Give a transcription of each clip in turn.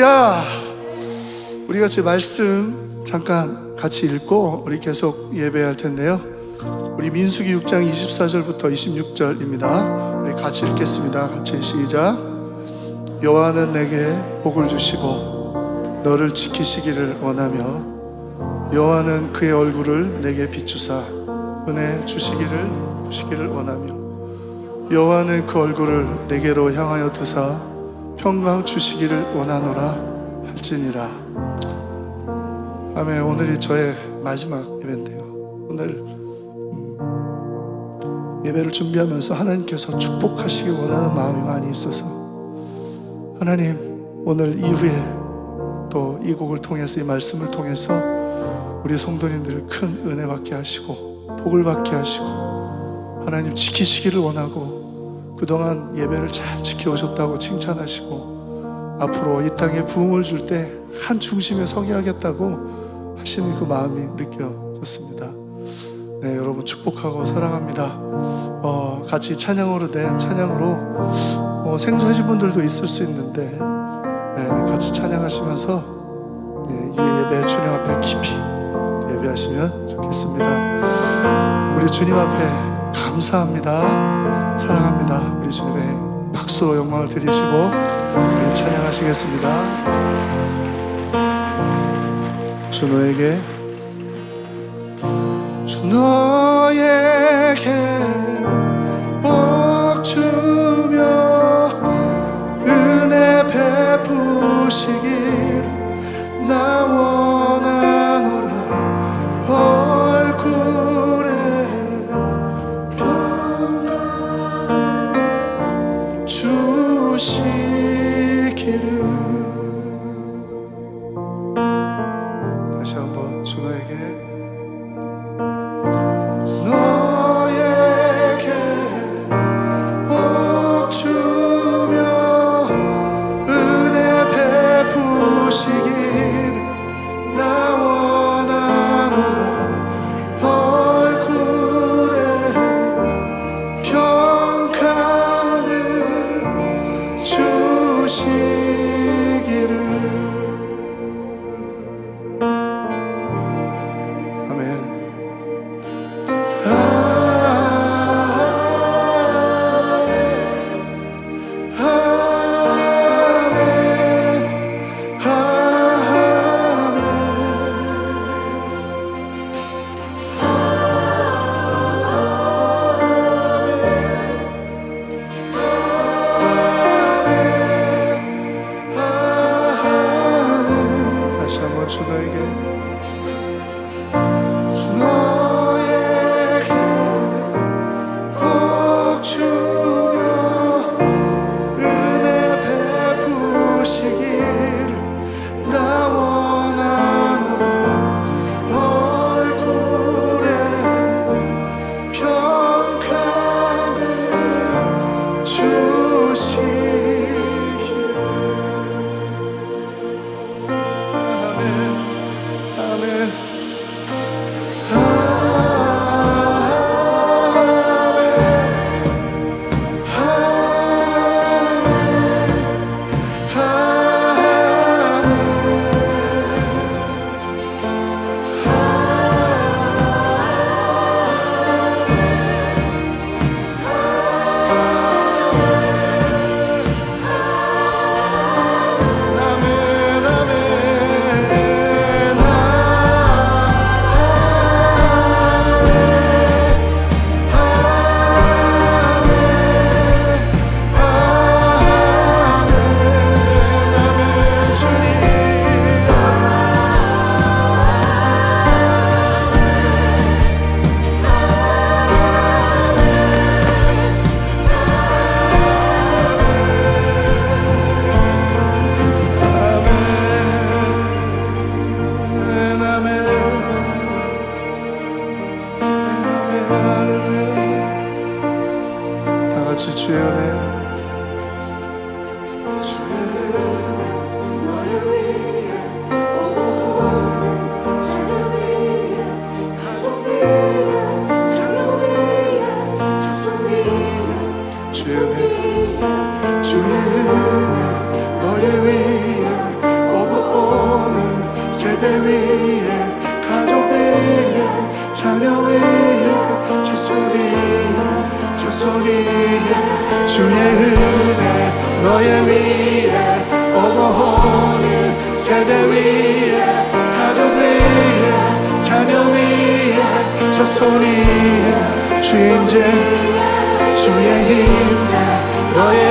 할렐루야. 우리가 제 말씀 잠깐 같이 읽고 우리 계속 예배할 텐데요. 우리 민수기 6장 24절부터 26절입니다. 우리 같이 읽겠습니다. 같이 시작. 여호와는 내게 복을 주시고 너를 지키시기를 원하며 여호와는 그의 얼굴을 내게 비추사 은혜 주시기를 부시기를 원하며 여호와는 그 얼굴을 내게로 향하여 드사 평강 주시기를 원하노라 할지니라. 아멘. 오늘이 저의 마지막 예배인데요. 오늘 음, 예배를 준비하면서 하나님께서 축복하시기 원하는 마음이 많이 있어서 하나님 오늘 이후에 또 이 곡을 통해서 이 말씀을 통해서 우리 성도님들 큰 은혜 받게 하시고 복을 받게 하시고 하나님 지키시기를 원하고 그동안 예배를 잘 지켜오셨다고 칭찬하시고 앞으로 이 땅에 부흥을 줄 때 한 중심에 서게 하겠다고 하시는 그 마음이 느껴졌습니다. 네, 여러분 축복하고 사랑합니다. 어, 같이 찬양으로 된 찬양으로 뭐 생소하신 분들도 있을 수 있는데 네, 같이 찬양하시면서 네, 이 예배 주님 앞에 깊이 예배하시면 좋겠습니다. 우리 주님 앞에 감사합니다. 사랑합니다. 우리 주님의 박수로 영광을 드리시고 우리 찬양하시겠습니다. 주 너에게 주 너에게 piacere 너의 위에 오고 오는 세대 위에 가족 위에 자녀 위에 저 소리에 주인제 주의 임재 너의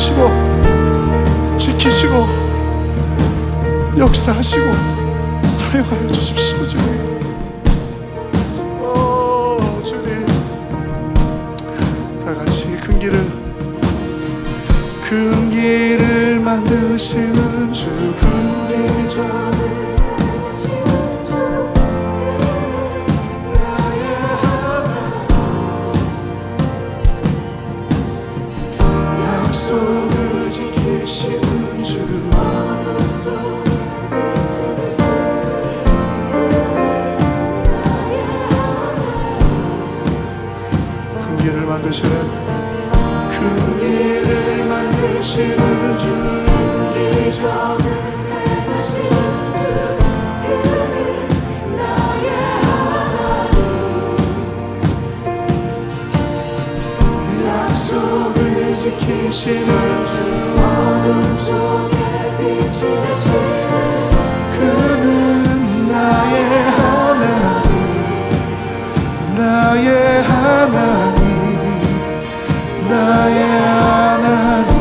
도우시고 지키시고 역사하시고 사용하여 주십시오 주님. 오 주님. 다 같이 큰 길을 큰 길을 만드시는 주 큰 기적 약속을 지키시는 주. 어둠 속에 비추시는 그는 나의 하나님 나의 하나님 나의 하나님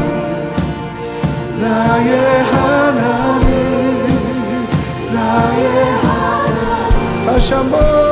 나의 하나님 나의 하나님. 다시 한번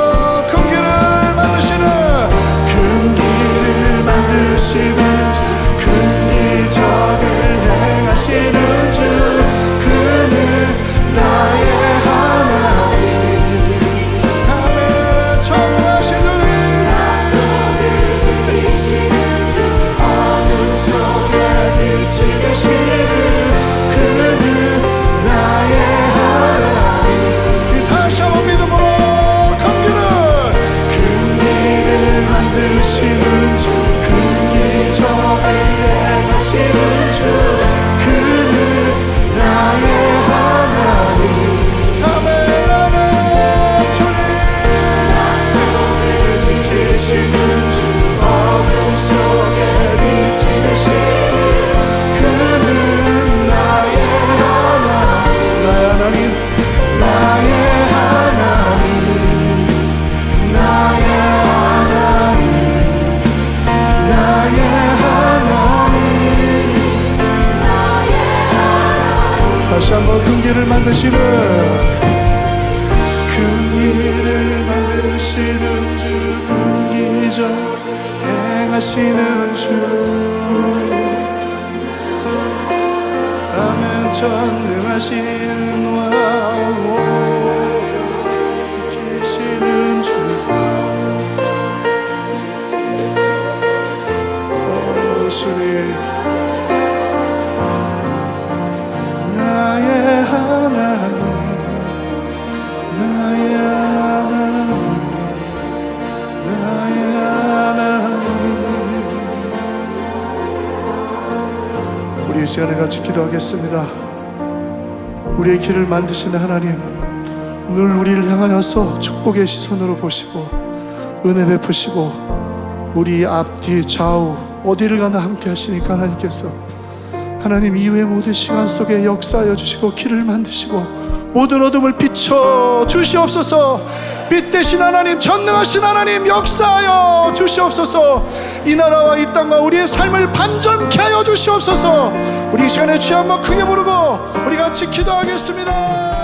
만드시는 주큰 기적 행하시는 주. 아멘 전능하신 왕 시간에 같이 기도하겠습니다. 우리의 길을 만드시는 하나님 늘 우리를 향하여서 축복의 시선으로 보시고 은혜 베푸시고 우리 앞뒤 좌우 어디를 가나 함께 하시니까 하나님께서 하나님 이후의 모든 시간 속에 역사하여 주시고 길을 만드시고 모든 어둠을 비춰 주시옵소서. 빛 대신 하나님 전능하신 하나님 역사하여 주시옵소서. 이 나라와 이 땅과 우리의 삶을 반전케 하여 주시옵소서. 우리 이 시간에 주여 한번 크게 부르고 우리 같이 기도하겠습니다